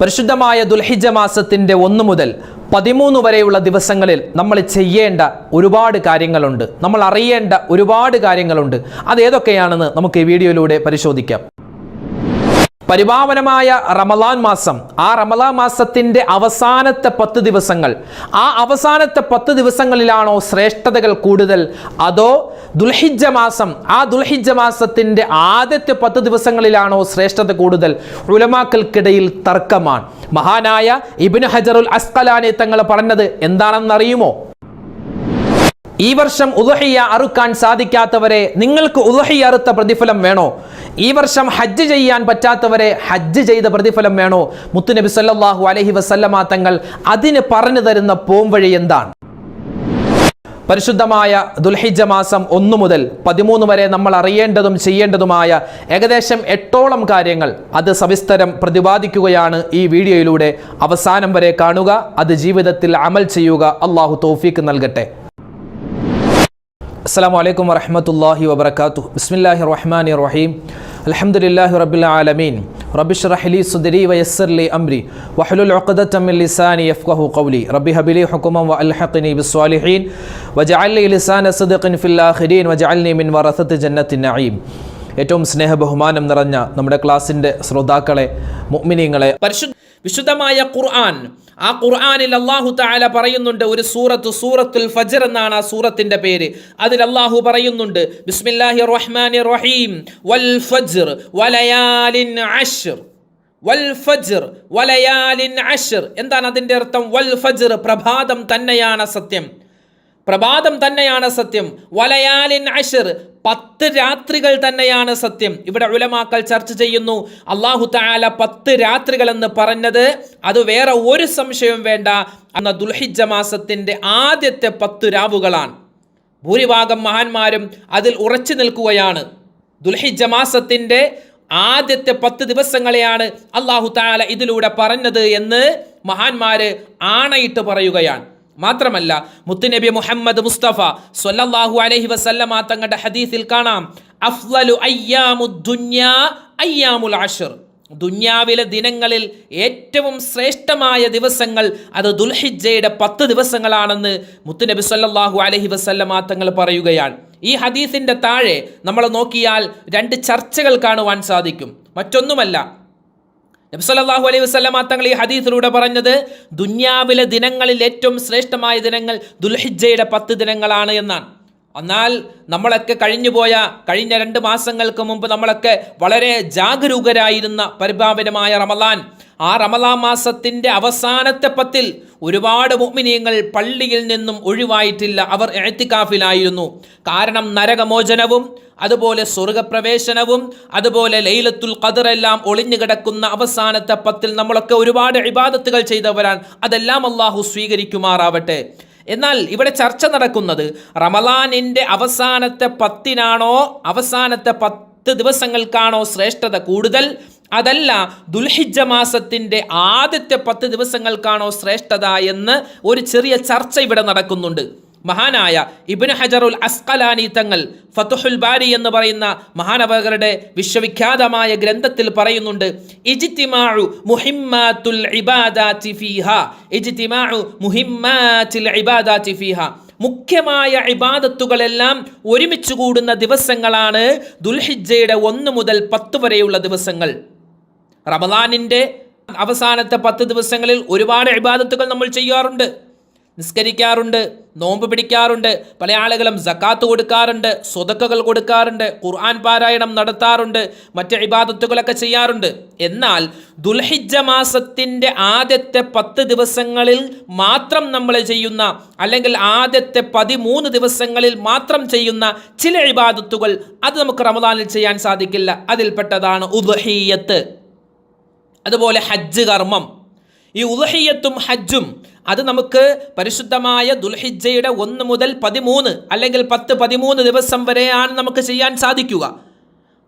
പരിശുദ്ധമായ ദുൽഹിജ മാസത്തിന്റെ ഒന്ന് മുതൽ പതിമൂന്ന് വരെയുള്ള ദിവസങ്ങളിൽ നമ്മൾ ചെയ്യേണ്ട ഒരുപാട് കാര്യങ്ങളുണ്ട്. നമ്മൾ അറിയേണ്ട ഒരുപാട് കാര്യങ്ങളുണ്ട്. അത് ഏതൊക്കെയാണെന്ന് നമുക്ക് ഈ വീഡിയോയിലൂടെ പരിശോധിക്കാം. പരിപാവനമായ റമലാൻ മാസം ആ റമലാൻ മാസത്തിന്റെ അവസാനത്തെ പത്ത് ദിവസങ്ങൾ. ആ അവസാനത്തെ പത്ത് ദിവസങ്ങളിലാണോ ശ്രേഷ്ഠതകൾ കൂടുതൽ? അതോ ദുൽഹിജ മാസം ആ ദുൽഹിജ മാസത്തിന്റെ ആദ്യത്തെ പത്ത് ദിവസങ്ങളിലാണോ ശ്രേഷ്ഠത കൂടുതൽ? ഉലമാക്കൾക്കിടയിൽ തർക്കമാണ്. മഹാനായ ഇബിന് ഹജറുൽ അസ്കലാനെ തങ്ങൾ പറഞ്ഞത് എന്താണെന്നറിയുമോ? ഈ വർഷം ഉദഹിയ അറുക്കാൻ സാധിക്കാത്തവരെ നിങ്ങൾക്ക് ഉദഹിയ അറുത്ത പ്രതിഫലം വേണോ? ഈ വർഷം ഹജ്ജ് ചെയ്യാൻ പറ്റാത്തവരെ ഹജ്ജ് ചെയ്ത പ്രതിഫലം വേണോ? മുത്തുനബി സല്ലാഹു അലഹി വസല്ലമ തങ്ങൾ അതിന് പറഞ്ഞു തരുന്ന പോംവഴി എന്താണ്? പരിശുദ്ധമായ ദുൽഹിജ മാസം ഒന്നു മുതൽ പതിമൂന്ന് വരെ നമ്മൾ അറിയേണ്ടതും ചെയ്യേണ്ടതുമായ ഏകദേശം എട്ടോളം കാര്യങ്ങൾ അത് സവിസ്തരം പ്രതിപാദിക്കുകയാണ് ഈ വീഡിയോയിലൂടെ. അവസാനം വരെ കാണുക അത് ജീവിതത്തിൽ അമൽ ചെയ്യുക. അള്ളാഹു തോഫീക്ക് നൽകട്ടെ. അസ്സാം വലൈക്കും വരഹമത്തല്ലാഹി വാത്തു ബിസ്മില്ലാഹി റഹ്മാൻ റഹീം അലഹമുല്ലാഹി റബിൽ ആലമീൻ റബിഷ് റഹ്ലി സുദരി വയസ്സർലി അംരി. വഹലുൽ ഒക്കദത്തമിൽ ലിസാനി കൗലി റബി ഹബിലി ഹുക്കുമം വ ബിസ്വാലിഹീൻ വജഅല്ലി ലിസാൻ അസദഖിൻ ഫില്ലാഹിരീൻ വജഅൽനി മിൻ വറസത്ത് ജന്നത്തിൻ നഈം. ഏറ്റവും സ്നേഹബഹുമാനം നിറഞ്ഞ നമ്മുടെ ക്ലാസിന്റെ ശ്രോതാക്കളെ മുഅ്മിനീങ്ങളെ പരിശുദ്ധ വിശുദ്ധമായ ഖുർആൻ. ആ ഖുർആനിൽ അള്ളാഹു താല പറയുന്നുണ്ട് ഒരു സൂറത്ത് സൂറത്തുൽ ഫജർ എന്നാണ് ആ സൂറത്തിന്റെ പേര്. അതിൽ അള്ളാഹു പറയുന്നുണ്ട് ബിസ്മില്ലാഹി റഹ്മാനി റഹീം വൽ ഫജ്ർ വലയാലിൻ അഷർ വൽ ഫജ്ർ വലയാലിൻ അഷർ എന്താണ് അതിന്റെ അർത്ഥം? വൽ ഫജർ പ്രഭാതം തന്നെയാണ് സത്യം. പ്രഭാതം തന്നെയാണ് സത്യം. വലയാലിൻ അഷർ പത്ത് രാത്രികൾ തന്നെയാണ് സത്യം. ഇവിടെ ഉലമാക്കൾ ചർച്ച ചെയ്യുന്നു അള്ളാഹു താല പത്ത് രാത്രികൾ എന്ന് പറഞ്ഞത് അത് വേറെ ഒരു സംശയവും വേണ്ട. എന്ന ദുൽഹിജ മാസത്തിന്റെ ആദ്യത്തെ പത്ത് രാവുകളാണ്. ഭൂരിഭാഗം മഹാന്മാരും അതിൽ ഉറച്ചു നിൽക്കുകയാണ്. ദുൽഹിജ മാസത്തിന്റെ ആദ്യത്തെ പത്ത് ദിവസങ്ങളെയാണ് അള്ളാഹു താല ഇതിലൂടെ പറഞ്ഞത് എന്ന് മഹാന്മാര് ആണയിട്ട് പറയുകയാണ്. മാത്രമല്ല മുത്തുനബി മുഹമ്മദ് മുസ്തഫ സൊല്ലാഹു അലൈഹി വസല്ലമ തങ്ങളുടെ ഹദീസിൽ കാണാം അഫ്ലലു അയ്യാമുൽ ആഷർ ദുന്യാവിലെ ദിനങ്ങളിൽ ഏറ്റവും ശ്രേഷ്ഠമായ ദിവസങ്ങൾ അത് ദുൽഹിജയുടെ പത്ത് ദിവസങ്ങളാണെന്ന് മുത്തുനബി സല്ലാഹു അലഹി വസല്ലമ തങ്ങൾ പറയുകയാണ്. ഈ ഹദീസിന്റെ താഴെ നമ്മൾ നോക്കിയാൽ രണ്ട് ചർച്ചകൾ കാണുവാൻ സാധിക്കും. മറ്റൊന്നുമല്ല നബ്സല്ലാഹു അലൈഹി വസ്ലമ തങ്ങൾ ഈ ഹദീസിലൂടെ പറഞ്ഞത് ദുന്യാവിലെ ദിനങ്ങളിൽ ഏറ്റവും ശ്രേഷ്ഠമായ ദിനങ്ങൾ ദുൽഹിജയുടെ പത്ത് ദിനങ്ങളാണ് എന്നാണ്. എന്നാൽ നമ്മളൊക്കെ കഴിഞ്ഞുപോയ കഴിഞ്ഞ രണ്ട് മാസങ്ങൾക്ക് മുമ്പ് നമ്മളൊക്കെ വളരെ ജാഗരൂകരായിരുന്ന പരിഭാവനമായ റമലാൻ ആ റമലാ മാസത്തിന്റെ അവസാനത്തെ പത്തിൽ ഒരുപാട് മുഅ്മിനീങ്ങൾ പള്ളിയിൽ നിന്നും ഒഴിവായിട്ടില്ല. അവർ എഴുത്തിക്കാഫിലായിരുന്നു കാരണം നരകമോചനവും അതുപോലെ സ്വർഗപ്രവേശനവും അതുപോലെ ലൈലത്തുൽ ഖദർ എല്ലാം ഒളിഞ്ഞു കിടക്കുന്ന അവസാനത്തെ പത്തിൽ നമ്മളൊക്കെ ഒരുപാട് ഇബാദത്തുകൾ ചെയ്തവരാൻ അതെല്ലാം അള്ളാഹു സ്വീകരിക്കുമാറാവട്ടെ. എന്നാൽ ഇവിടെ ചർച്ച നടക്കുന്നത് റമലാനിന്റെ അവസാനത്തെ പത്തിനാണോ അവസാനത്തെ പത്ത് ദിവസങ്ങൾക്കാണോ ശ്രേഷ്ഠത കൂടുതൽ? അതല്ല ദുൽഹിജ മാസത്തിന്റെ ആദ്യത്തെ പത്ത് ദിവസങ്ങൾക്കാണോ ശ്രേഷ്ഠത എന്ന് ഒരു ചെറിയ ചർച്ച ഇവിടെ നടക്കുന്നുണ്ട്. മഹാനായ ഇബ്നു ഹജറുൽ അസ്കലാനി തങ്ങൾ ഫത്തുഹുൽ ബാരി എന്ന് പറയുന്ന മഹാനവകരുടെ വിശ്വവിഖ്യാതമായ ഗ്രന്ഥത്തിൽ പറയുന്നുണ്ട് മുഹിമ്മാത്തുൽ മുഖ്യമായ ഇബാദത്തുകളെല്ലാം ഒരുമിച്ച് കൂടുന്ന ദിവസങ്ങളാണ് ദുൽഹിജയുടെ ഒന്ന് മുതൽ പത്ത് വരെയുള്ള ദിവസങ്ങൾ. റമദാനിന്റെ അവസാനത്തെ പത്ത് ദിവസങ്ങളിൽ ഒരുപാട് ഇബാദത്തുകൾ നമ്മൾ ചെയ്യാറുണ്ട്. നിസ്കരിക്കാറുണ്ട് നോമ്പ് പിടിക്കാറുണ്ട് പല ആളുകളും സക്കാത്ത് കൊടുക്കാറുണ്ട് സ്വതക്കകൾ കൊടുക്കാറുണ്ട് ഖുർആൻ പാരായണം നടത്താറുണ്ട് മറ്റ് ഇബാദത്തുകളൊക്കെ ചെയ്യാറുണ്ട്. എന്നാൽ ദുൽഹിജ മാസത്തിന്റെ ആദ്യത്തെ പത്ത് ദിവസങ്ങളിൽ മാത്രം നമ്മൾ ചെയ്യുന്ന അല്ലെങ്കിൽ ആദ്യത്തെ പതിമൂന്ന് ദിവസങ്ങളിൽ മാത്രം ചെയ്യുന്ന ചില ഇബാദത്തുകൾ അത് നമുക്ക് റമദാനിൽ ചെയ്യാൻ സാധിക്കില്ല. അതിൽപ്പെട്ടതാണ് ഉദ്ഹീയത്ത്. അതുപോലെ ഹജ്ജ് കർമ്മം. ഈ ഉൽഹിയത്തും ഹജ്ജും അത് നമുക്ക് പരിശുദ്ധമായ ദുൽഹിജയുടെ ഒന്ന് മുതൽ പതിമൂന്ന് അല്ലെങ്കിൽ പത്ത് പതിമൂന്ന് ദിവസം വരെയാണ് നമുക്ക് ചെയ്യാൻ സാധിക്കുക.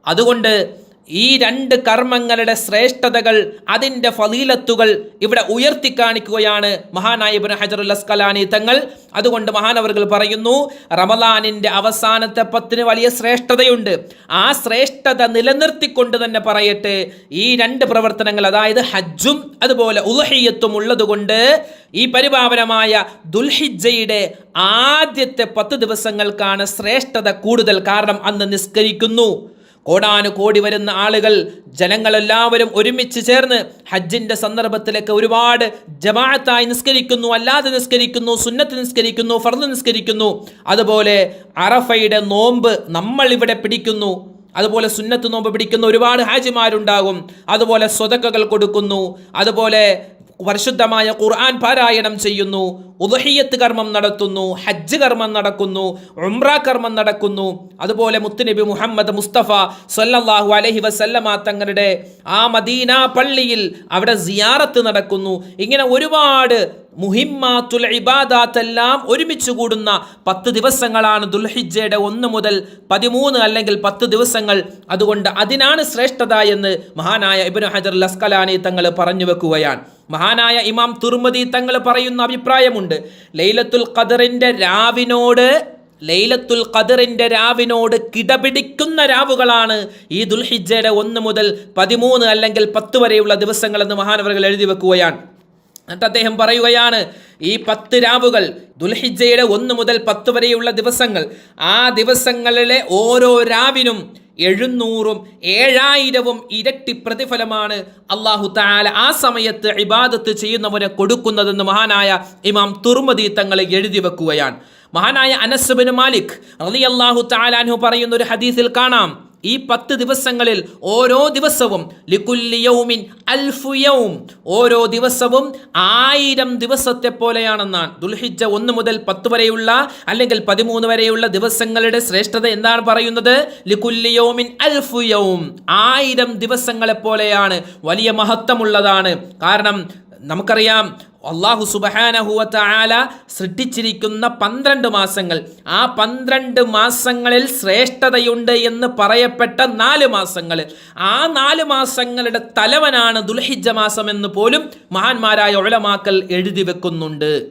അതുകൊണ്ട് ഈ രണ്ട് കർമ്മങ്ങളുടെ ശ്രേഷ്ഠതകൾ അതിന്റെ ഫലീലത്തുകൾ ഇവിടെ ഉയർത്തി കാണിക്കുകയാണ് മഹാനായ ഇബ്നു ഹജറുൽ അസ്കലാനി തങ്ങൾ. അതുകൊണ്ട് മഹാനവറുകൾ പറയുന്നു റമലാനിന്റെ അവസാനത്തെ പത്തിന് വലിയ ശ്രേഷ്ഠതയുണ്ട്. ആ ശ്രേഷ്ഠത നിലനിർത്തിക്കൊണ്ട് തന്നെ പറയട്ടെ ഈ രണ്ട് പ്രവർത്തനങ്ങൾ അതായത് ഹജ്ജും അതുപോലെ ഉലഹിയത്തും ഉള്ളതുകൊണ്ട് ഈ പരിപാവനമായ ദുൽഹിജയുടെ ആദ്യത്തെ പത്ത് ദിവസങ്ങൾക്കാണ് ശ്രേഷ്ഠത കൂടുതൽ. കാരണം അന്ന് നിസ്കരിക്കുന്നു. കോടാനു കോടി വരുന്ന ആളുകൾ ജനങ്ങളെല്ലാവരും ഒരുമിച്ച് ചേർന്ന് ഹജ്ജിന്റെ സന്ദർഭത്തിലൊക്കെ ഒരുപാട് ജമാഅത്തായി നിസ്കരിക്കുന്നു അല്ലാതെ നിസ്കരിക്കുന്നു സുന്നത്ത് നിസ്കരിക്കുന്നു ഫർദ് നിസ്കരിക്കുന്നു. അതുപോലെ അറഫയുടെ നോമ്പ് നമ്മൾ ഇവിടെ പിടിക്കുന്നു. അതുപോലെ സുന്നത്ത് നോമ്പ് പിടിക്കുന്ന ഒരുപാട് ഹാജിമാരുണ്ടാകും. അതുപോലെ സ്വതക്കകൾ കൊടുക്കുന്നു. അതുപോലെ പരിശുദ്ധമായ ഖുർആൻ പാരായണം ചെയ്യുന്നു ഉദഹിയത്ത് കർമ്മം നടത്തുന്നു ഹജ്ജ് കർമ്മം നടക്കുന്നു ഉംറ കർമ്മം നടക്കുന്നു. അതുപോലെ മുത്തുനബി മുഹമ്മദ് മുസ്തഫ സല്ലല്ലാഹു അലഹി വസല്ലമ തങ്ങളുടെ ആ മദീന പള്ളിയിൽ അവിടെ സിയാറത്ത് നടക്കുന്നു. ഇങ്ങനെ ഒരുപാട് മുഹിമ്മാത്തുൽ ഇബാദാത്തെല്ലാം ഒരുമിച്ച് കൂടുന്ന പത്ത് ദിവസങ്ങളാണ് ദുൽഹിജയുടെ ഒന്ന് മുതൽ പതിമൂന്ന് അല്ലെങ്കിൽ പത്ത് ദിവസങ്ങൾ. അതുകൊണ്ട് അതിനാണ് ശ്രേഷ്ഠത എന്ന് മഹാനായ ഇബിൻ ഹജർ ലസ്കലാനി തങ്ങൾ പറഞ്ഞു വെക്കുകയാണ്. മഹാനായ ഇമാം തുർമദി തങ്ങൾ പറയുന്ന അഭിപ്രായമുണ്ട്. ലൈലത്തുൽ ഖദറിന്റെ രാവിനോട് ലൈലത്തുൽ ഖദറിന്റെ രാവിനോട് കിടപിടിക്കുന്ന രാവുകളാണ് ഈ ദുൽഹിജയുടെ ഒന്ന് മുതൽ പതിമൂന്ന് അല്ലെങ്കിൽ പത്ത് വരെയുള്ള ദിവസങ്ങളെന്ന് മഹാനവർകൾ എഴുതി വെക്കുകയാണ്. എന്നിട്ട് അദ്ദേഹം പറയുകയാണ് ഈ പത്ത് രാവുകൾ ദുൽഹിജയുടെ ഒന്ന് മുതൽ പത്ത് വരെയുള്ള ദിവസങ്ങൾ ആ ദിവസങ്ങളിലെ ഓരോ രാവിനും എഴുന്നൂറും ഏഴായിരവും ഇരട്ടി പ്രതിഫലമാണ് അള്ളാഹു താല ആ സമയത്ത് ഇബാദത്ത് ചെയ്യുന്നവന് കൊടുക്കുന്നതെന്ന് മഹാനായ ഇമാം തുർമദി തങ്ങളെ എഴുതി വെക്കുകയാണ്. മഹാനായ അനസ്ബിൻ മാലിക് അലി അള്ളാഹു താലാൻഹു പറയുന്ന ഒരു ഹദീസിൽ കാണാം. ഈ പത്ത് ദിവസങ്ങളിൽ ഓരോ ദിവസവും ലിക്കുല്ലി അൽഫുയവും ഓരോ ദിവസവും ആയിരം ദിവസത്തെ പോലെയാണെന്നാണ്. ദുൽഹിജ ഒന്ന് മുതൽ പത്ത് വരെയുള്ള അല്ലെങ്കിൽ പതിമൂന്ന് വരെയുള്ള ദിവസങ്ങളുടെ ശ്രേഷ്ഠത എന്താണ് പറയുന്നത്? ലിക്കുല്ലി അൽഫുയവും ആയിരം ദിവസങ്ങളെ പോലെയാണ്. വലിയ മഹത്വമുള്ളതാണ്. കാരണം നമുക്കറിയാം അള്ളാഹു സുബഹാനഹുവത്ത സൃഷ്ടിച്ചിരിക്കുന്ന പന്ത്രണ്ട് മാസങ്ങൾ. ആ പന്ത്രണ്ട് മാസങ്ങളിൽ ശ്രേഷ്ഠതയുണ്ട് എന്ന് പറയപ്പെട്ട നാല് മാസങ്ങൾ. ആ നാല് മാസങ്ങളുടെ തലവനാണ് ദുൽഹിജ മാസം എന്ന് പോലും മഹാന്മാരായ ഒഴലമാക്കൽ എഴുതി വെക്കുന്നുണ്ട്.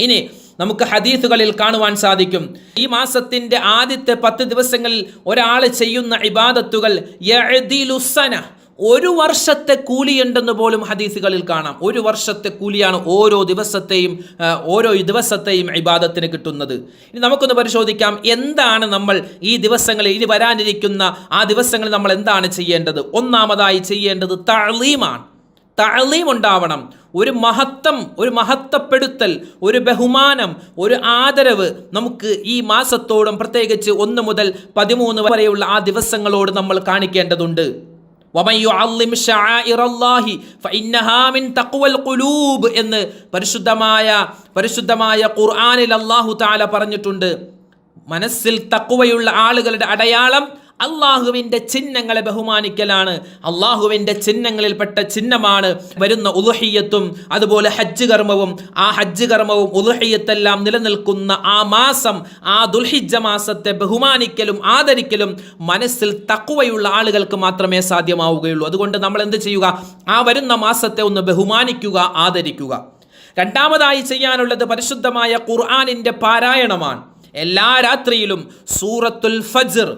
ഇനി നമുക്ക് ഹദീസുകളിൽ കാണുവാൻ സാധിക്കും. ഈ മാസത്തിന്റെ ആദ്യത്തെ പത്ത് ദിവസങ്ങളിൽ ഒരാൾ ചെയ്യുന്ന ഇബാദത്തുകൾ ഒരു വർഷത്തെ കൂലിയുണ്ടെന്ന് പോലും ഹദീസുകളിൽ കാണാം. ഒരു വർഷത്തെ കൂലിയാണ് ഓരോ ദിവസത്തെയും ഓരോ ദിവസത്തെയും ഇബാദത്തിന് കിട്ടുന്നത്. ഇനി നമുക്കൊന്ന് പരിശോധിക്കാം എന്താണ് നമ്മൾ ഈ ദിവസങ്ങളിൽ ഇനി വരാനിരിക്കുന്ന ആ ദിവസങ്ങളിൽ നമ്മൾ എന്താണ് ചെയ്യേണ്ടത്? ഒന്നാമതായി ചെയ്യേണ്ടത് തളീമാണ് തളീം ഉണ്ടാവണം. ഒരു മഹത്വം ഒരു മഹത്വപ്പെടുത്തൽ ഒരു ബഹുമാനം ഒരു ആദരവ് നമുക്ക് ഈ മാസത്തോടും പ്രത്യേകിച്ച് ഒന്ന് മുതൽ പതിമൂന്ന് വരെയുള്ള ആ ദിവസങ്ങളോട് നമ്മൾ കാണിക്കേണ്ടതുണ്ട്. ഖുലൂബ് എന്ന് പരിശുദ്ധമായ പരിശുദ്ധമായ ഖുർആനിൽ അല്ലാഹു തആല പറഞ്ഞിട്ടുണ്ട്. മനസ്സിൽ തക്കുവയുള്ള ആളുകളുടെ അടയാളം അള്ളാഹുവിന്റെ ചിഹ്നങ്ങളെ ബഹുമാനിക്കലാണ്. അള്ളാഹുവിന്റെ ചിഹ്നങ്ങളിൽപ്പെട്ട ചിഹ്നമാണ് വരുന്ന ഉലുഹിയത്തും അതുപോലെ ഹജ്ജ് കർമ്മവും. ആ ഹജ്ജ് കർമ്മവും ഉലുഹിയത്തെല്ലാം നിലനിൽക്കുന്ന ആ മാസം ആ ദുൽഹിജ്ജ മാസത്തെ ബഹുമാനിക്കലും ആദരിക്കലും മനസ്സിൽ തക്കുവയുള്ള ആളുകൾക്ക് മാത്രമേ സാധ്യമാവുകയുള്ളൂ. അതുകൊണ്ട് നമ്മൾ എന്ത് ചെയ്യുക? ആ വരുന്ന മാസത്തെ ഒന്ന് ബഹുമാനിക്കുക ആദരിക്കുക. രണ്ടാമതായി ചെയ്യാനുള്ളത് പരിശുദ്ധമായ ഖുർആാനിന്റെ പാരായണമാണ്. എല്ലാ രാത്രിയിലും സൂറത്തുൽ ഫജ്ർ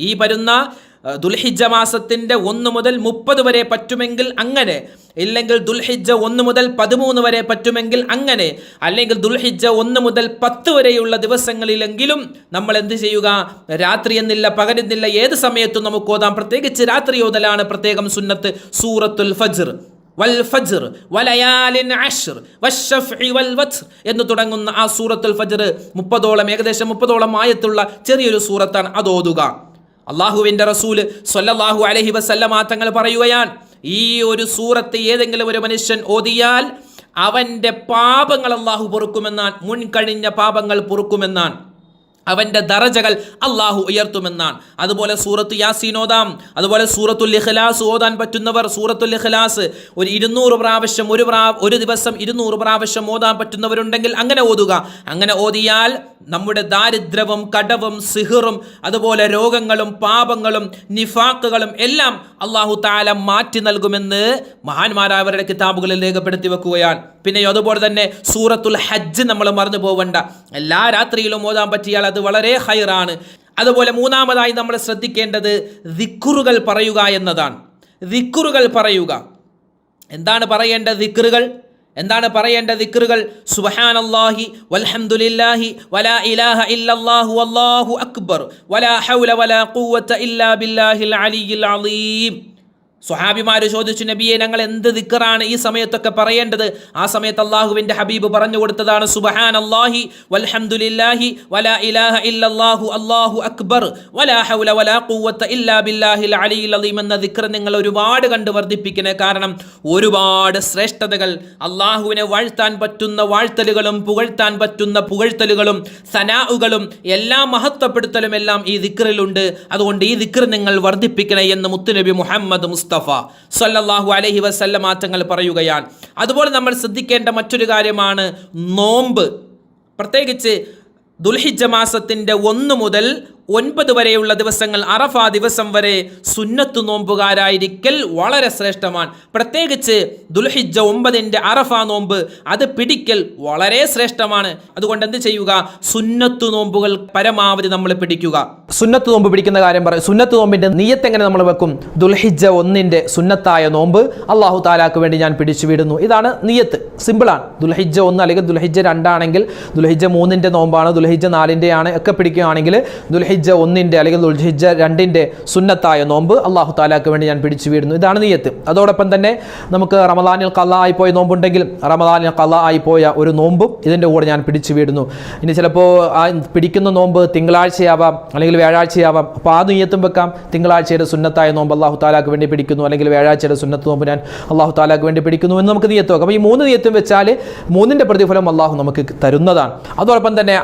ഈ വരുന്ന ദുൽഹിജ മാസത്തിന്റെ ഒന്ന് മുതൽ മുപ്പത് വരെ പറ്റുമെങ്കിൽ അങ്ങനെ. ഇല്ലെങ്കിൽ ദുൽഹിജ ഒന്ന് മുതൽ പതിമൂന്ന് വരെ പറ്റുമെങ്കിൽ അങ്ങനെ. അല്ലെങ്കിൽ ദുൽഹിജ ഒന്ന് മുതൽ പത്ത് വരെയുള്ള ദിവസങ്ങളിലെങ്കിലും നമ്മൾ എന്ത് ചെയ്യുക? രാത്രി എന്നില്ല പകരുന്നില്ല ഏത് സമയത്തും നമുക്ക് ഓതാം. പ്രത്യേകിച്ച് രാത്രി ഓതലാണ് പ്രത്യേകം സുന്നത്ത് സൂറത്തുൽ ഫജ്ർ. വൽ ഫജ്ർ വലയാലിൻ അഷ്ർ വൽ വത്ർ എന്ന് തുടങ്ങുന്ന ആ സൂറത്തുൽ ഫജർ. മുപ്പതോളം ഏകദേശം മുപ്പതോളം ആയത്തുള്ള ചെറിയൊരു സൂറത്താണ് അത് ഓതുക. അള്ളാഹുവിന്റെ റസൂൽ സൊല്ലാഹു അലഹി വസല്ലമ തങ്ങൾ പറയുകയാണ് ഈ ഒരു സൂറത്ത് ഏതെങ്കിലും ഒരു മനുഷ്യൻ ഓതിയാൽ അവന്റെ പാപങ്ങൾ അള്ളാഹു പൊറുക്കുമെന്നാൻ മുൻകഴിഞ്ഞ പാപങ്ങൾ പൊറുക്കുമെന്നാൻ അവന്റെ ദറജകൾ അള്ളാഹു ഉയർത്തുമെന്നാണ്. അതുപോലെ സൂറത്ത് യാസീൻ ഓതാം. അതുപോലെ സൂറത്തുൽ ഇഖ്ലാസ് ഓതാൻ പറ്റുന്നവർ സൂറത്തുൽ ഇഖ്ലാസ് ഒരു ഇരുന്നൂറ് പ്രാവശ്യം ഒരു പ്രാ ഒരു ദിവസം ഇരുന്നൂറ് പ്രാവശ്യം ഓതാൻ പറ്റുന്നവരുണ്ടെങ്കിൽ അങ്ങനെ ഓതുക. അങ്ങനെ ഓതിയാൽ നമ്മുടെ ദാരിദ്ര്യവും കടവും സിഹിറും അതുപോലെ രോഗങ്ങളും പാപങ്ങളും നിഫാക്കുകളും എല്ലാം അള്ളാഹു താല മാറ്റി നൽകുമെന്ന് മഹാന്മാരായ അവരുടെ കിതാബുകളിൽ രേഖപ്പെടുത്തി വെക്കുകയാണ്. പിന്നെ അതുപോലെ തന്നെ സൂറത്തുൽ ഹജ്ജ് നമ്മൾ മറന്നു പോവണ്ട എല്ലാ രാത്രിയിലും ഓതാൻ പറ്റിയാൽ അത് വളരെ ഹൈറാണ്. അതുപോലെ മൂന്നാമതായി നമ്മൾ ശ്രദ്ധിക്കേണ്ടത് ദിക്കുറുകൾ പറയുക എന്നതാണ്. ദിക്കുറുകൾ പറയുക. എന്താണ് പറയേണ്ട ദിക്കറുകൾ എന്താണ് പറയേണ്ട ദിക്റുകൾ? സുബ്ഹാനല്ലാഹി വൽഹംദുലില്ലാഹി വലാ ഇലാഹ ഇല്ലല്ലാഹു വല്ലാഹു അക്ബർ. വലാ ഹൗല വലാ ഖുവത ഇല്ലാ ബില്ലാഹിൽ അലിയിൽ അലീം സ്വഹാബിമാര് ചോദിച്ചു നബിയെ ഞങ്ങൾ എന്ത് ദിക്കറാണ് ഈ സമയത്തൊക്കെ പറയേണ്ടത്? ആ സമയത്ത് അള്ളാഹുവിന്റെ ഹബീബ് പറഞ്ഞു കൊടുത്തതാണ് സുബഹാൻ അള്ളാഹി വൽഹംദുലില്ലാഹി വലാ ഇലാഹ ഇല്ലല്ലാഹു അല്ലാഹു അക്ബർ വലാ ഹൗല വലാ ഖുവത ഇല്ലാ ബില്ലാഹിൽ അലിയിൽ അലീം എന്ന ദിക്കർ നിങ്ങൾ ഒരുപാട് കണ്ട് വർദ്ധിപ്പിക്കണേ. കാരണം ഒരുപാട് ശ്രേഷ്ഠതകൾ അള്ളാഹുവിനെ വാഴ്ത്താൻ പറ്റുന്ന വാഴ്ത്തലുകളും പുകഴ്ത്താൻ പറ്റുന്ന പുകഴ്ത്തലുകളും സനാഉകളും എല്ലാ മഹത്വപ്പെടുത്തലും എല്ലാം ഈ ദിക്കറിലുണ്ട് അതുകൊണ്ട് ഈ ദിക്കർ നിങ്ങൾ വർദ്ധിപ്പിക്കണേ എന്ന് മുത്തുനബി മുഹമ്മദ് മുസ്തഫ സല്ലല്ലാഹു അലഹി വസല്ല മാറ്റങ്ങൾ പറയുകയാണ്. അതുപോലെ നമ്മൾ ശ്രദ്ധിക്കേണ്ട മറ്റൊരു കാര്യമാണ് നോമ്പ്. പ്രത്യേകിച്ച് ദുൽഹിജ മാസത്തിന്റെ ഒന്ന് മുതൽ ഒൻപത് വരെയുള്ള ദിവസങ്ങൾ അറഫ ദിവസം വരെ സുന്നത്ത് നോമ്പുകാരായിരിക്കൽ വളരെ ശ്രേഷ്ഠമാണ്. പ്രത്യേകിച്ച് ദുൽഹിജ ഒമ്പതിന്റെ അറഫ നോമ്പ് അത് പിടിക്കൽ വളരെ ശ്രേഷ്ഠമാണ്. അതുകൊണ്ട് എന്ത് ചെയ്യുക? സുന്നത്ത് നോമ്പുകൾ പരമാവധി നമ്മൾ പിടിക്കുക. സുന്നത്ത് നോമ്പ് പിടിക്കുന്ന കാര്യം പറയും സുന്നത്ത് നോമ്പിന്റെ നീയത്ത് എങ്ങനെ നമ്മൾ വെക്കും? ദുൽഹിജ ഒന്നിന്റെ സുന്നത്തായ നോമ്പ് അള്ളാഹു താലാക്ക് വേണ്ടി ഞാൻ പിടിച്ചു വിടുന്നു. ഇതാണ് നീയത്ത്. സിമ്പിളാണ് ദുൽഹിജ ഒന്ന് അല്ലെങ്കിൽ ദുൽഹിജ രണ്ടാണെങ്കിൽ ദുൽഹിജ മൂന്നിന്റെ നോമ്പാണ് ദുൽഹിജ നാലിന്റെ ആണ് ഒക്കെ പിടിക്കുകയാണെങ്കിൽ ദുൽഹിജ ഒന്നിന്റെ അല്ലെങ്കിൽ ദുൽഹിജ രണ്ടിന്റെ സുന്നത്തായ നോമ്പ് അള്ളാഹു താലാക്ക് വേണ്ടി ഞാൻ പിടിച്ചു വീടുന്നു ഇതാണ് നീയത്ത്. അതോടൊപ്പം തന്നെ നമുക്ക് റമദാനിൽ കള്ള ആയിപ്പോയ നോമ്പുണ്ടെങ്കിൽ റമദാനിൽ കള്ള ആയിപ്പോയ ഒരു നോമ്പും ഇതിന്റെ കൂടെ ഞാൻ പിടിച്ചു വീടുന്നു ഇനി ചിലപ്പോൾ ആ പിടിക്കുന്ന നോമ്പ് തിങ്കളാഴ്ചയാവാം അല്ലെങ്കിൽ വ്യാഴാഴ്ചയാവാം. അപ്പോൾ ആ നീയത്തും വെക്കാം. തിങ്കളാഴ്ചയുടെ സുന്നത്തായ നോമ്പ് അള്ളാഹു താലാക്ക് വേണ്ടി പിടിക്കുന്നു. അല്ലെങ്കിൽ വ്യാഴാഴ്ചയുടെ സുന്നത്ത് നോമ്പ് ഞാൻ അള്ളാഹു താലാക്ക് വേണ്ടി പിടിക്കുന്നു എന്ന് നമുക്ക് നീയത്ത് വെക്കാം. അപ്പോൾ ഈ മൂന്ന് നീയത്തും വെച്ചാൽ മൂന്നിന്റെ പ്രതിഫലം അള്ളാഹു നമുക്ക് തരുന്നതാണ്. അതോടൊപ്പം തന്നെ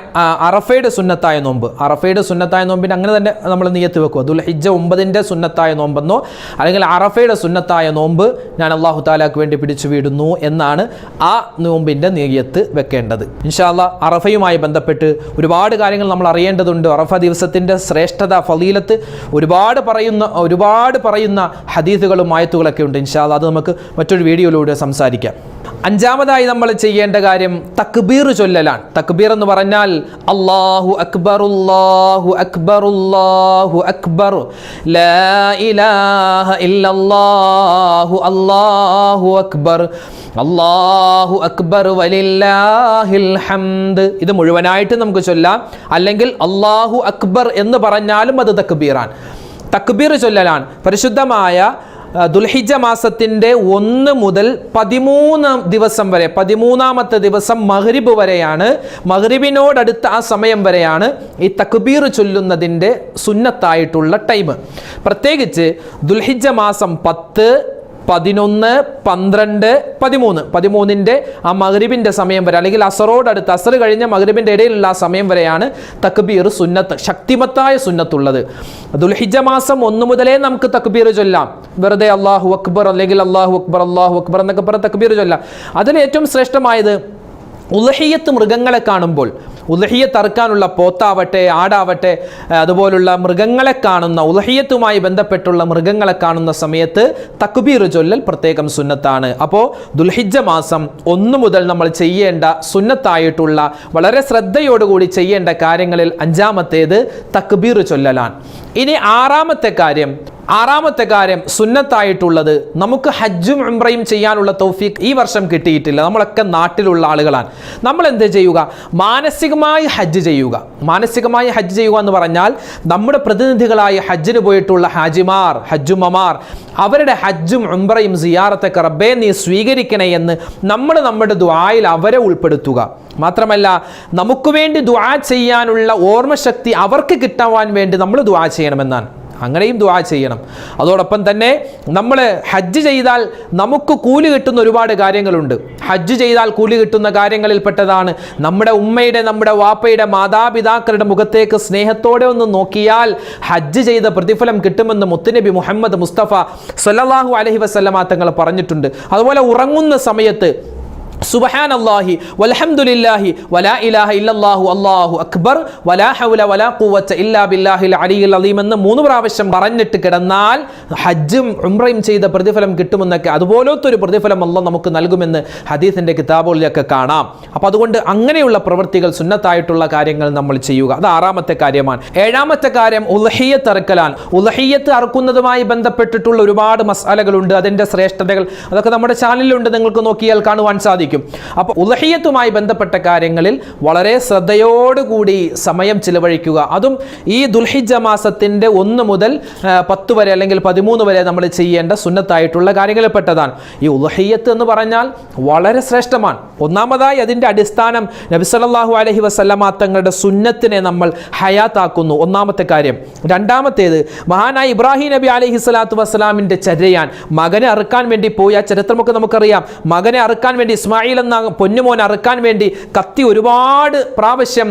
അറഫയുടെ സുന്നത്തായ നോമ്പ്. അറഫയുടെ സുന്നത്തായ നോമ്പിന് അങ്ങനെ തന്നെ നമ്മൾ നീയത്ത് വെക്കുക ദുൽ ഹിജ്ജ ഒമ്പതിന്റെ സുന്നത്തായ നോമ്പെന്നോ അല്ലെങ്കിൽ അറഫയുടെ സുന്നത്തായ നോമ്പ് ഞാൻ അള്ളാഹു താലാക്ക് വേണ്ടി പിടിച്ചു വിടുന്നു എന്നാണ് ആ നോമ്പിന്റെ നീയത്ത് വെക്കേണ്ടത്. ഇൻഷാല്ല അറഫയുമായി ബന്ധപ്പെട്ട് ഒരുപാട് കാര്യങ്ങൾ നമ്മൾ അറിയേണ്ടതുണ്ട്. അറഫ ദിവസത്തിന്റെ ശ്രേഷ്ഠത ഫലീലത്ത് ഒരുപാട് പറയുന്ന ഒരുപാട് പറയുന്ന ഹദീസുകളും ആയത്തുകളൊക്കെ ഉണ്ട്. ഇൻഷാല്ല അത് നമുക്ക് മറ്റൊരു വീഡിയോയിലൂടെ സംസാരിക്കാം. അഞ്ചാമതായി നമ്മൾ ചെയ്യേണ്ട കാര്യം തക്ബീർ ചൊല്ലലാണ്. തക്ബീർ എന്ന് പറഞ്ഞാൽ അള്ളാഹു അക്ബർ അല്ലാഹു അക്ബർ അല്ലാഹു അക്ബർ. ഇല്ലല്ലാഹു അല്ലാഹു അക്ബർ. അല്ലാഹു അക്ബർ വലില്ലാഹിൽ ഹംദ്. ഇത് മുഴുവനായിട്ട് നമുക്ക് ചൊല്ലാം. അല്ലെങ്കിൽ അല്ലാഹു അക്ബർ എന്ന് പറഞ്ഞാലും അത് തക്ബീറാണ്. തക്ബീർ ചൊല്ലലാണ്. പരിശുദ്ധമായ ദുൽഹിജ മാസത്തിന്റെ ഒന്ന് മുതൽ പതിമൂന്ന് ദിവസം വരെ പതിമൂന്നാമത്തെ ദിവസം മഹ്രിബ് വരെയാണ്. മഹ്രിബിനോടടുത്ത ആ സമയം വരെയാണ് ഈ തക്ബീർ ചൊല്ലുന്നതിന്റെ സുന്നത്തായിട്ടുള്ള ടൈം പ്രത്യേകിച്ച് ദുൽഹിജ മാസം പത്ത് പതിനൊന്ന് പന്ത്രണ്ട് പതിമൂന്ന്. പതിമൂന്നിന്റെ ആ മകരിബിന്റെ സമയം വരെ അല്ലെങ്കിൽ അസറോടടുത്ത് അസർ കഴിഞ്ഞ മകരിബിന്റെ ഇടയിലുള്ള ആ സമയം വരെയാണ് തക്ബീർ സുന്നത്ത് ശക്തിമത്തായ സുന്നത്തുള്ളത്. ദുൽഹിജ മാസം ഒന്ന് മുതലേ നമുക്ക് തക്ബീർ ചൊല്ലാം. വെറുതെ അള്ളാഹു അക്ബർ അല്ലെങ്കിൽ അള്ളാഹു അക്ബർ അള്ളാഹു അക്ബർ എന്നൊക്കെ പറഞ്ഞ തക്ബീർ ചൊല്ലാം. അതിൽ ഏറ്റവും ശ്രേഷ്ഠമായത് ഉലഹിയത്ത് മൃഗങ്ങളെ കാണുമ്പോൾ ഉലഹിയത്ത് അറുക്കാനുള്ള പോത്താവട്ടെ ആടാവട്ടെ അതുപോലുള്ള മൃഗങ്ങളെ കാണുന്ന ഉലഹിയത്തുമായി ബന്ധപ്പെട്ടുള്ള മൃഗങ്ങളെ കാണുന്ന സമയത്ത് തക്ബീർ ചൊല്ലൽ പ്രത്യേകം സുന്നത്താണ്. അപ്പോൾ ദുൽഹിജ മാസം ഒന്ന് മുതൽ നമ്മൾ ചെയ്യേണ്ട സുന്നത്തായിട്ടുള്ള വളരെ ശ്രദ്ധയോടുകൂടി ചെയ്യേണ്ട കാര്യങ്ങളിൽ അഞ്ചാമത്തേത് തക്ബീർ ചൊല്ലലാണ്. ഇനി ആറാമത്തെ കാര്യം ആറാമത്തെ കാര്യം സുന്നത്തായിട്ടുള്ളത്. നമുക്ക് ഹജ്ജും ഉംറയും ചെയ്യാനുള്ള തൗഫീഖ് ഈ വർഷം കിട്ടിയിട്ടില്ല. നമ്മളൊക്കെ നാട്ടിലുള്ള ആളുകളാണ്. നമ്മൾ എന്ത് ചെയ്യുക? മാനസികമായി ഹജ്ജ് ചെയ്യുക. മാനസികമായി ഹജ്ജ് ചെയ്യുക എന്ന് പറഞ്ഞാൽ നമ്മുടെ പ്രതിനിധികളായി ഹജ്ജിന് പോയിട്ടുള്ള ഹാജിമാർ ഹജ്ജുമമാർ അവരുടെ ഹജ്ജും ഉംറയും സിയാറത്തെ റബ്ബേ നീ സ്വീകരിക്കണേ എന്ന് നമ്മൾ നമ്മുടെ ദ്വായിൽ അവരെ ഉൾപ്പെടുത്തുക. മാത്രമല്ല നമുക്ക് വേണ്ടി ദ്വാ ചെയ്യാനുള്ള ഓർമ്മശക്തി അവർക്ക് കിട്ടുവാൻ വേണ്ടി നമ്മൾ ദ്വാ ചെയ്യണമെന്നാണ്. അങ്ങനെയും ദുവാ ചെയ്യണം. അതോടൊപ്പം തന്നെ നമ്മൾ ഹജ്ജ് ചെയ്താൽ നമുക്ക് കൂലി കിട്ടുന്ന ഒരുപാട് കാര്യങ്ങളുണ്ട്. ഹജ്ജ് ചെയ്താൽ കൂലി കിട്ടുന്ന കാര്യങ്ങളിൽ പെട്ടതാണ് നമ്മുടെ ഉമ്മയുടെ നമ്മുടെ വാപ്പയുടെ മാതാപിതാക്കളുടെ മുഖത്തേക്ക് സ്നേഹത്തോടെ ഒന്ന് നോക്കിയാൽ ഹജ്ജ് ചെയ്ത പ്രതിഫലം കിട്ടുമെന്ന് മുത്തുനബി മുഹമ്മദ് മുസ്തഫ സല്ലല്ലാഹു അലഹി വസ്ലമാ തങ്ങൾ പറഞ്ഞിട്ടുണ്ട്. അതുപോലെ ഉറങ്ങുന്ന സമയത്ത് സുബഹാൻ അള്ളാഹി വലഹമുല്ലാഹി വലാ ഇലാഹ ഇല്ലാഹു അള്ളാഹു അക്ബർ വലാ ഹൗല വലാ കൂവച്ച ഇല്ലാ ബില്ലാഹിൽ അലിയിൽ അലീം എന്ന് മൂന്ന് പ്രാവശ്യം പറഞ്ഞിട്ട് കിടന്നാൽ ഹജ്ജും ഉംറയും ചെയ്ത പ്രതിഫലം കിട്ടുമെന്നൊക്കെ അതുപോലത്തെ ഒരു പ്രതിഫലം അല്ല നമുക്ക് നൽകുമെന്ന് ഹദീസിന്റെ കിതാബുകളിലൊക്കെ കാണാം. അപ്പോൾ അതുകൊണ്ട് അങ്ങനെയുള്ള പ്രവൃത്തികൾ സുന്നത്തായിട്ടുള്ള കാര്യങ്ങൾ നമ്മൾ ചെയ്യുക. അത് ആറാമത്തെ കാര്യമാണ്. ഏഴാമത്തെ കാര്യം ഉൽഹിയത്ത് അറക്കലാൻ ഉൽഹിയത്ത് അറക്കുന്നതുമായി ബന്ധപ്പെട്ടിട്ടുള്ള ഒരുപാട് മസാലകളുണ്ട്. അതിന്റെ ശ്രേഷ്ഠതകൾ അതൊക്കെ നമ്മുടെ ചാനലിലുണ്ട്. നിങ്ങൾക്ക് നോക്കിയാൽ കാണുവാൻ സാധിക്കും. അപ്പോൾ ഉലഹിയത്തുമായി ബന്ധപ്പെട്ട കാര്യങ്ങളിൽ വളരെ ശ്രദ്ധയോടുകൂടി സമയം ചിലവഴിക്കുക. അതും ഈ ദുൽഹിജ മാസത്തിന്റെ ഒന്ന് മുതൽ പത്ത് വരെ അല്ലെങ്കിൽ പതിമൂന്ന് വരെ നമ്മൾ ചെയ്യേണ്ട സുന്നത്തായിട്ടുള്ള കാര്യങ്ങളിൽപ്പെട്ടതാണ് ഈ ഉലഹിയത്ത് എന്ന് പറഞ്ഞാൽ വളരെ ശ്രേഷ്ഠമാണ്. ഒന്നാമതായി അതിന്റെ അടിസ്ഥാനം നബി അലഹി വസല്ലമ തങ്ങളുടെ സുന്നത്തിനെ നമ്മൾ ഹയാത്താക്കുന്നു. ഒന്നാമത്തെ കാര്യം. രണ്ടാമത്തേത് മഹാനായ ഇബ്രാഹിം നബി അലഹി സ്വലാത്തു വസ്സലാമിന്റെ ചര്യയാൻ മകനെ അറുക്കാൻ വേണ്ടി പോയി. ആ ചരിത്രമൊക്കെ നമുക്കറിയാം. മകനെ അറുക്കാൻ വേണ്ടി ഇസ്മായിൽ എന്ന പൊന്നുമോൻ അറുക്കാൻ വേണ്ടി കത്തി ഒരുപാട് പ്രാവശ്യം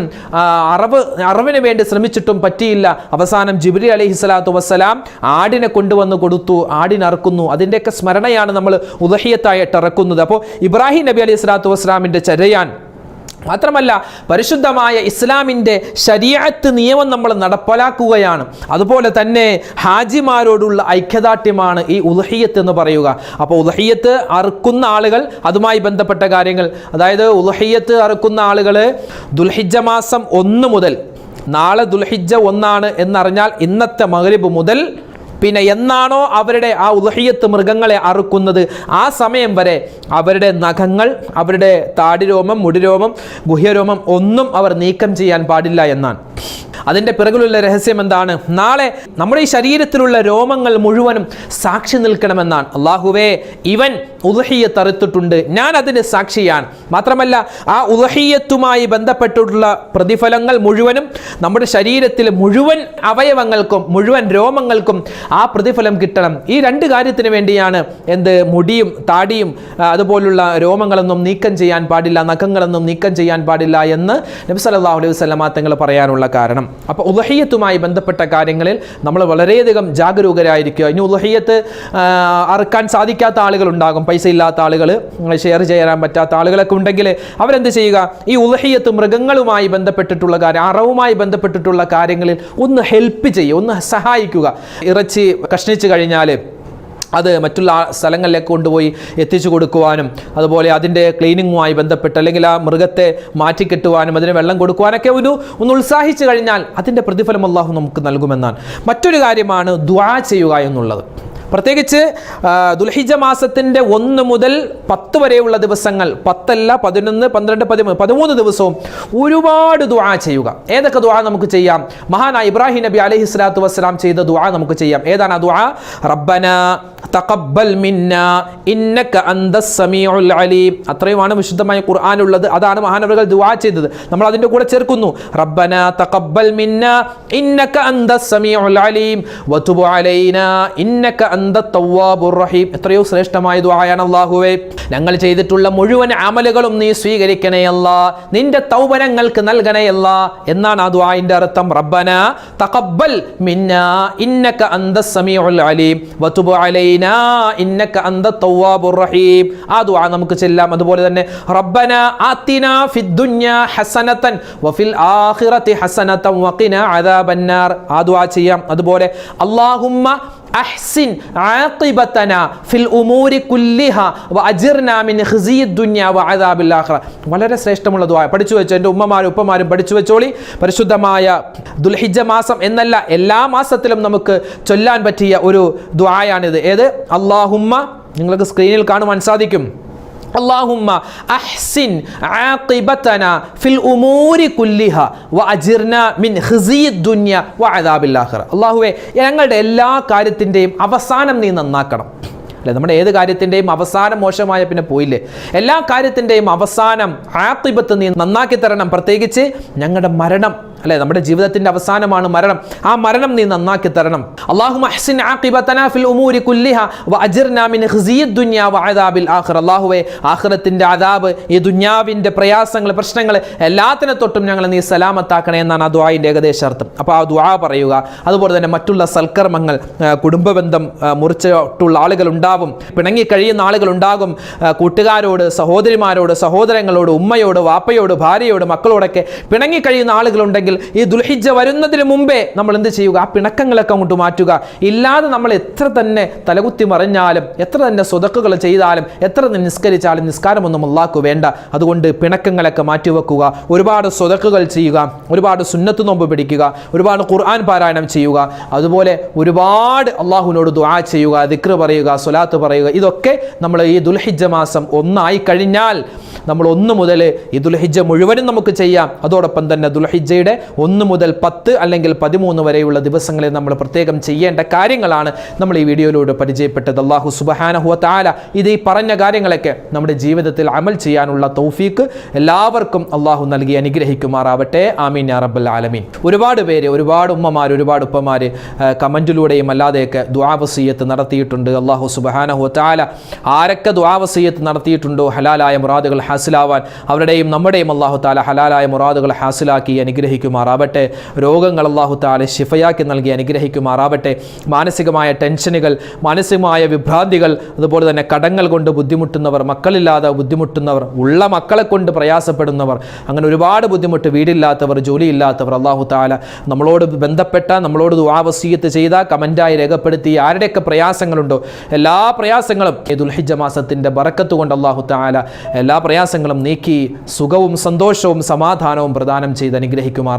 അറവ് അറവിന് വേണ്ടി ശ്രമിച്ചിട്ടും പറ്റിയില്ല. അവസാനം ജിബ്രി അലൈഹി സ്വലാത്തു വസ്സലാം ആടിനെ കൊണ്ടുവന്ന് കൊടുത്തു ആടിനറുക്കുന്നു അതിന്റെയൊക്കെ സ്മരണയാണ് നമ്മൾ ഉദഹിയത്തായിട്ട് ഇറക്കുന്നത് അപ്പോൾ ഇബ്രാഹിം നബി അലൈഹി സ്വലാത്തു വസ്സലാമിന്റെ ചരയാൻ മാത്രമല്ല പരിശുദ്ധമായ ഇസ്ലാമിന്റെ ശരീരത്ത് നിയമം നമ്മൾ നടപ്പിലാക്കുകയാണ് അതുപോലെ തന്നെ ഹാജിമാരോടുള്ള ഐക്യദാർഢ്യമാണ് ഈ ഉൽഹിയത്ത് എന്ന് പറയുക. അപ്പോൾ ഉൽഹിയത്ത് അറുക്കുന്ന ആളുകൾ അതുമായി ബന്ധപ്പെട്ട കാര്യങ്ങൾ. അതായത് ഉൽഹിയത്ത് അറുക്കുന്ന ആളുകൾ ദുൽഹിജ മാസം ഒന്ന് മുതൽ നാളെ ദുൽഹിജ ഒന്നാണ് എന്നറിഞ്ഞാൽ ഇന്നത്തെ മകരിബ് മുതൽ പിന്നെ എന്നാണോ അവരുടെ ആ ഉലഹിയത്ത് മൃഗങ്ങളെ അറുക്കുന്നത്? ആ സമയം വരെ അവരുടെ നഖങ്ങൾ അവരുടെ താടിരോമം മുടിരോമം ഗുഹ്യരോമം ഒന്നും അവർ നീക്കം ചെയ്യാൻ പാടില്ല എന്നാണ്. അതിന്റെ പിറകിലുള്ള രഹസ്യം എന്താണ്? നാളെ നമ്മുടെ ഈ ശരീരത്തിലുള്ള രോമങ്ങൾ മുഴുവനും സാക്ഷി നിൽക്കണമെന്നാണ്. അള്ളാഹുവേ ഇവൻ ഉദഹിയെ തറുത്തിട്ടുണ്ട്. ഞാൻ അതിന് സാക്ഷിയാണ്. മാത്രമല്ല ആ ഉദഹിയത്തുമായി ബന്ധപ്പെട്ടിട്ടുള്ള പ്രതിഫലങ്ങൾ മുഴുവനും നമ്മുടെ ശരീരത്തിൽ മുഴുവൻ അവയവങ്ങൾക്കും മുഴുവൻ രോമങ്ങൾക്കും ആ പ്രതിഫലം കിട്ടണം. ഈ രണ്ട് കാര്യത്തിന് വേണ്ടിയാണ് എന്ത്? മുടിയും താടിയും അതുപോലുള്ള രോമങ്ങളൊന്നും നീക്കം ചെയ്യാൻ പാടില്ല നഖങ്ങളൊന്നും നീക്കം ചെയ്യാൻ പാടില്ല എന്ന് നബി സല്ലല്ലാഹു അലൈഹി വസല്ലമ തങ്ങൾ പറയാനുള്ള കാരണം. അപ്പോൾ ഉലഹിയത്തുമായി ബന്ധപ്പെട്ട കാര്യങ്ങളിൽ നമ്മൾ വളരെയധികം ജാഗരൂകരായിരിക്കുക. ഇനി ഉലഹിയത്ത് അറുക്കാൻ സാധിക്കാത്ത ആളുകളുണ്ടാകും പൈസ ഇല്ലാത്ത ആളുകൾ ഷെയർ ചെയ്യാൻ പറ്റാത്ത ആളുകളൊക്കെ ഉണ്ടെങ്കിൽ അവരെന്ത് ചെയ്യുക? ഈ ഉലഹിയത്ത് മൃഗങ്ങളുമായി ബന്ധപ്പെട്ടിട്ടുള്ള കാര്യം അറവുമായി ബന്ധപ്പെട്ടിട്ടുള്ള കാര്യങ്ങളിൽ ഒന്ന് ഹെൽപ്പ് ചെയ്യുക ഒന്ന് സഹായിക്കുക. ഇറച്ചി കഷ്ണിച്ച് കഴിഞ്ഞാൽ അത് മറ്റുള്ള സ്ഥലങ്ങളിലേക്ക് കൊണ്ടുപോയി എത്തിച്ചു കൊടുക്കുവാനും അതുപോലെ അതിന്റെ ക്ലീനിങ്ങുമായി ബന്ധപ്പെട്ട് അല്ലെങ്കിൽ ആ മൃഗത്തെ മാറ്റിക്കെട്ടുവാനും അതിന് വെള്ളം കൊടുക്കുവാനൊക്കെ ഒരു ഒന്ന് ഉത്സാഹിച്ചു കഴിഞ്ഞാൽ അതിന്റെ പ്രതിഫലം അള്ളാഹു നമുക്ക് നൽകുമെന്നാണ്. മറ്റൊരു കാര്യമാണ് ദ്വാ ചെയ്യുക എന്നുള്ളത്. പ്രത്യേകിച്ച് ദുൽഹിജ മാസത്തിന്റെ ഒന്ന് മുതൽ പത്ത് വരെയുള്ള ദിവസങ്ങൾ പത്തല്ല പതിനൊന്ന് പന്ത്രണ്ട് പതിമൂന്ന് പതിമൂന്ന് ദിവസവും ഒരുപാട് ദുആ ചെയ്യുക. ഏതൊക്കെ ദുആ നമുക്ക് ചെയ്യാം? മഹാനായ ഇബ്രാഹിം നബി അലൈഹി സ്വലാത്തു വസ്സലാം ചെയ്ത ദുആ നമുക്ക് ചെയ്യാം. ഏതാണ് ആ ദുആ? റബ്ബന തഖബ്ബൽ മിന്ന ഇന്നക അന്തസ് സമീഉൽ അലീം. അത്രയുമാണ് വിശുദ്ധമായ ഖുർആാനുള്ളത് അതാണ് മഹാനവറുകൾ ദുആ ചെയ്തത്. നമ്മൾ അതിന്റെ കൂടെ ചേർക്കുന്നു. റബ്ബന തഖബ്ബൽ മിന്ന ഇന്നക അന്തസ് സമീഉൽ അലീം. വതുബ് അലൈനാ ഇന്നക അന്ത റഹീം. എത്രയോ ശ്രേഷ്ഠമായ ദുആയാണ് അല്ലാഹുവേ. ഞങ്ങൾ ചെയ്തിട്ടുള്ള മുഴുവൻ അമലുകളും നീ സ്വീകരിക്കണേ അല്ലാ നിന്റെ തൗബനങ്ങൾക്ക് നൽകണേ അല്ലാ എന്നാണ് ആ ദുആയിന്റെ അർത്ഥം. റബ്ബന തഖബ്ബൽ മിന്ന ഇന്നക അന്ത സമീഉൽ അലീം. വതുബ് അലൈനാ ഇന്നക അന്ത തവ്വാബുർ റഹീം. ആ ദുആ നമുക്ക് ചെല്ലാം. അതുപോലെ തന്നെ റബ്ബന ആതിനാ ഫിദ് ഹസനതൻ വഫിൽ ആഖിറതി ഹസനതൻ വഖിനാ അദാബന്നാർ. ആ ദുആ ചെയ്യാം. അതുപോലെ അല്ലാഹുമ്മ അഹ്സിൻ ആഖിബതന ഫിൽ ഉമൂരി കുല്ലിഹ വ അജിർനാ മിൻ ഖിസിയി വ അദാബിൽ ആഖിറ. വളരെ ശ്രേഷ്ഠമുള്ള ദുആ. പഠിച്ചു വെച്ചോ? എന്റെ ഉമ്മമാരും ഉപ്പമാരും പഠിച്ചു വെച്ചോളി. പരിശുദ്ധമായ ദുൽഹിജ്ജ മാസം എന്നല്ല എല്ലാ മാസത്തിലും നമുക്ക് ചൊല്ലാൻ പറ്റിയ ഒരു ദുആയാണിത്. ഏത്? അല്ലാഹുമ്മ. നിങ്ങൾക്ക് സ്ക്രീനിൽ കാണുവാൻ സാധിക്കും. اللهم أحسن عاقبتنا في الأمور كلها وأجرنا من خزي الدنيا وعذاب الآخرة അള്ളാഹുവെ ഞങ്ങളുടെ എല്ലാ കാര്യത്തിൻ്റെയും അവസാനം നീ നന്നാക്കണം അല്ലെ നമ്മുടെ ഏത് കാര്യത്തിൻ്റെയും അവസാനം മോശമായ പിന്നെ പോയില്ലേ എല്ലാ കാര്യത്തിൻ്റെയും അവസാനം ആത്തിബത്ത് നീ നന്നാക്കി തരണം പ്രത്യേകിച്ച് ഞങ്ങളുടെ മരണം അല്ലെ? നമ്മുടെ ജീവിതത്തിന്റെ അവസാനമാണ് മരണം. ആ മരണം നീ നന്നാക്കി തരണം. അള്ളാഹു അഹ്സിൻ ആഖിബതനാ ഫിൽ ഉമൂരി കുല്ലിഹ അജ്ർനാ മിൻ ദുനിയ അദാബിൽ ആഖിർ അല്ലാഹുവേ ആഖിറത്തിന്റെ അദാബ് ഈ ദുനിയാവിന്റെ പ്രയാസങ്ങൾ പ്രശ്നങ്ങൾ എല്ലാത്തിനെ തൊട്ടും ഞങ്ങൾ നീ സലാമത്താക്കണേ എന്നാണ് ആ ദുആയിന്റെ ഏകദേശ അർത്ഥം. അപ്പോൾ ആ ദുആ പറയുക. അതുപോലെ തന്നെ മറ്റുള്ള സൽക്കർമ്മങ്ങൾ കുടുംബബന്ധം കുടുംബ ബന്ധം മുറിച്ചിട്ടുള്ള ആളുകൾ ഉണ്ടാവും. പിണങ്ങി കഴിയുന്ന ആളുകൾ ഉണ്ടാകും. കൂട്ടുകാരോട് സഹോദരിമാരോട് സഹോദരങ്ങളോട് ഉമ്മയോട് വാപ്പയോട് ഭാര്യയോട് മക്കളോടൊക്കെ പിണങ്ങി കഴിയുന്ന ആളുകളുണ്ടെങ്കിൽ ഈ ദുൽഹിജ വരുന്നതിന് മുമ്പേ നമ്മൾ എന്ത് ചെയ്യുക? ആ പിണക്കങ്ങളൊക്കെ അങ്ങോട്ട് മാറ്റുക. ഇല്ലാതെ നമ്മൾ എത്ര തന്നെ തലകുത്തി മറിഞ്ഞാലും എത്ര തന്നെ സ്വതക്കുകൾ ചെയ്താലും എത്ര തന്നെ നിസ്കരിച്ചാലും നിസ്കാരമൊന്നും ഉള്ളാക്കു വേണ്ട. അതുകൊണ്ട് പിണക്കങ്ങളൊക്കെ മാറ്റിവെക്കുക ഒരുപാട് സ്വതക്കുകൾ ചെയ്യുക. ഒരുപാട് സുന്നത്ത് നോമ്പ് പിടിക്കുക. ഒരുപാട് ഖുർആൻ പാരായണം ചെയ്യുക. അതുപോലെ ഒരുപാട് അള്ളാഹുവിനോട് ദുആ ചെയ്യുക ദിക്ർ പറയുക സ്വലാത്ത് പറയുക. ഇതൊക്കെ നമ്മൾ ഈ ദുൽഹിജ മാസം ഒന്നായി കഴിഞ്ഞാൽ നമ്മൾ ഒന്ന് മുതൽ ഈ ദുൽഹിജ മുഴുവനും നമുക്ക് ചെയ്യാം. അതോടൊപ്പം തന്നെ ദുൽഹിജ്ജയുടെ ഒന്ന് മുതൽ പത്ത് അല്ലെങ്കിൽ പതിമൂന്ന് വരെയുള്ള ദിവസങ്ങളിൽ നമ്മൾ പ്രത്യേകം ചെയ്യേണ്ട കാര്യങ്ങളാണ് നമ്മൾ ഈ വീഡിയോയിലൂടെ പരിചയപ്പെട്ടത്. അള്ളാഹു സുബഹാനഹുവ താല ഇത് ഈ പറഞ്ഞ കാര്യങ്ങളൊക്കെ നമ്മുടെ ജീവിതത്തിൽ അമൽ ചെയ്യാനുള്ള തൗഫീക്ക് എല്ലാവർക്കും അള്ളാഹു നൽകി അനുഗ്രഹിക്കുമാറാവട്ടെ. ആമീൻ യാ റബ്ബൽ ആലമീൻ. ഒരുപാട് പേര് ഒരുപാട് ഉമ്മമാർ ഒരുപാട് ഉപ്പമാർ കമന്റിലൂടെയും അല്ലാതെയൊക്കെ ദ്വാവസീയത്ത് നടത്തിയിട്ടുണ്ട്. അള്ളാഹു സുബഹാനഹു താല ആരൊക്കെ ദ്വാവസീയത്ത് നടത്തിയിട്ടുണ്ടോ ഹലാലായ മുറാദുകൾ ഹാസിലാവാൻ അവരുടെയും നമ്മുടെയും അള്ളാഹു താല ഹലാലായ മുറാദുകൾ ഹാസിലാക്കി അനുഗ്രഹിക്കുമാറാവട്ടെ രോഗങ്ങൾ അള്ളാഹു താലെ ശിഫയാക്കി നൽകി അനുഗ്രഹിക്കുമാറാവട്ടെ. മാനസികമായ ടെൻഷനുകൾ മാനസികമായ വിഭ്രാന്തികൾ അതുപോലെ തന്നെ കടങ്ങൾ കൊണ്ട് ബുദ്ധിമുട്ടുന്നവർ മക്കളില്ലാതെ ബുദ്ധിമുട്ടുന്നവർ ഉള്ള മക്കളെ കൊണ്ട് പ്രയാസപ്പെടുന്നവർ അങ്ങനെ ഒരുപാട് ബുദ്ധിമുട്ട് വീടില്ലാത്തവർ ജോലിയില്ലാത്തവർ അള്ളാഹു താല നമ്മളോട് ബന്ധപ്പെട്ട നമ്മളോട് ദുആവസീയത്ത് ചെയ്ത കമന്റായി രേഖപ്പെടുത്തി ആരുടെയൊക്കെ പ്രയാസങ്ങളുണ്ടോ? എല്ലാ പ്രയാസങ്ങളും ദുൽഹിജ മാസത്തിന്റെ ബറക്കത്ത് കൊണ്ട് അള്ളാഹു താല എല്ലാ പ്രയാസങ്ങളും നീക്കി സുഖവും സന്തോഷവും സമാധാനവും പ്രദാനം ചെയ്ത്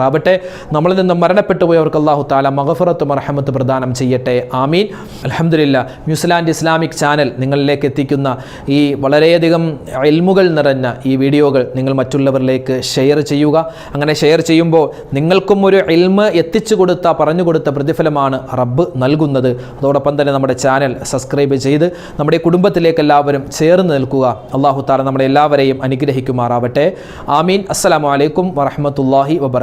അനുഗ്രഹിക്കുമാറാവട്ടെ നമ്മളിൽ നിന്നും മരണപ്പെട്ടു പോയവർക്ക് അള്ളാഹു താല മഹഫറത്തും റഹമത്ത് പ്രദാനം ചെയ്യട്ടെ. ആമീൻ. അലഹമില്ല ന്യൂസിലാൻഡ് ഇസ്ലാമിക് ചാനൽ നിങ്ങളിലേക്ക് എത്തിക്കുന്ന ഈ വളരെയധികം എൽമുകൾ നിറഞ്ഞ ഈ വീഡിയോകൾ നിങ്ങൾ മറ്റുള്ളവരിലേക്ക് ഷെയർ ചെയ്യുക. അങ്ങനെ ഷെയർ ചെയ്യുമ്പോൾ നിങ്ങൾക്കും ഒരു എൽമ് എത്തിച്ചു കൊടുത്ത പറഞ്ഞു കൊടുത്ത പ്രതിഫലമാണ് റബ്ബ് നൽകുന്നത്. അതോടൊപ്പം തന്നെ നമ്മുടെ ചാനൽ സബ്സ്ക്രൈബ് ചെയ്ത് നമ്മുടെ കുടുംബത്തിലേക്ക് എല്ലാവരും ചേർന്ന് നിൽക്കുക. അള്ളാഹു താല നമ്മളെ എല്ലാവരെയും അനുഗ്രഹിക്കുമാറാവട്ടെ. ആമീൻ. അസ്സലാമു അലൈക്കും വറഹമത്തല്ലാഹി വബർക്കാത്തു